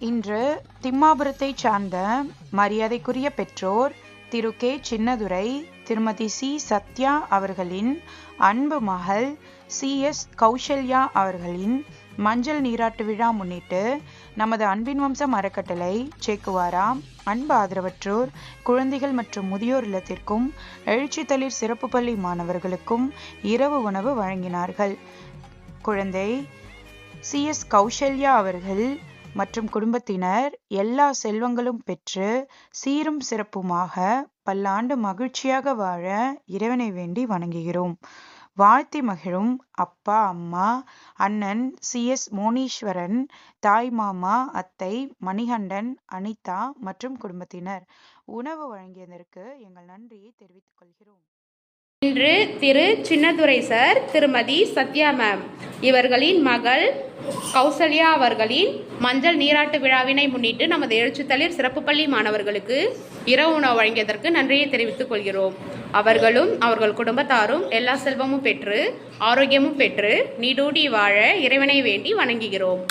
இன்று திம்மாபுரத்தைச் சார்ந்த மரியாதைக்குரிய பெற்றோர் திரு. கே. சின்னதுரை திருமதி சி. சத்யா அவர்களின் அன்பு மகள் சி. எஸ். கௌசல்யா அவர்களின் மஞ்சள் நீராட்டு விழா முன்னிட்டு நமது அன்பின் வம்சம் அறக்கட்டளை சேக்குவாரா? அன்பு ஆதரவற்றோர் குழந்தைகள் மற்றும் முதியோர் இல்லத்திற்கும் எழுச்சித்தளிர் சிறப்பு பள்ளி மாணவர்களுக்கும் இரவு உணவு வழங்கினார்கள். குழந்தை சி. எஸ். கௌசல்யா அவர்கள் மற்றும் குடும்பத்தினர் எல்லா செல்வங்களும் பெற்று சீரும் சிறப்புமாக பல்லாண்டு மகிழ்ச்சியாக வாழ இறைவனை வேண்டி வணங்குகிறோம். வாழ்த்தி மகிழும் அப்பா அம்மா அண்ணன் சி. எஸ். மோனீஸ்வரன் தாய் மாமா அத்தை மணிகண்டன் அனிதா மற்றும் குடும்பத்தினர். உணவு வழங்கியதற்கு எங்கள் நன்றியை தெரிவித்துக் கொள்கிறோம். இன்று திரு சின்னதுரை சார் திருமதி சத்யா மேம் இவர்களின் மகள் கௌசல்யா அவர்களின் மஞ்சள் நீராட்டு விழாவினை முன்னிட்டு நமது எழுச்சித்தளிர் சிறப்பு பள்ளி மாணவர்களுக்கு இரவு உணவு வழங்கியதற்கு நன்றியை தெரிவித்துக் கொள்கிறோம். அவர்களும் அவர்கள் குடும்பத்தாரும் எல்லா செல்வமும் பெற்று ஆரோக்கியமும் பெற்று நீடூடி வாழ இறைவனை வேண்டி வணங்குகிறோம்.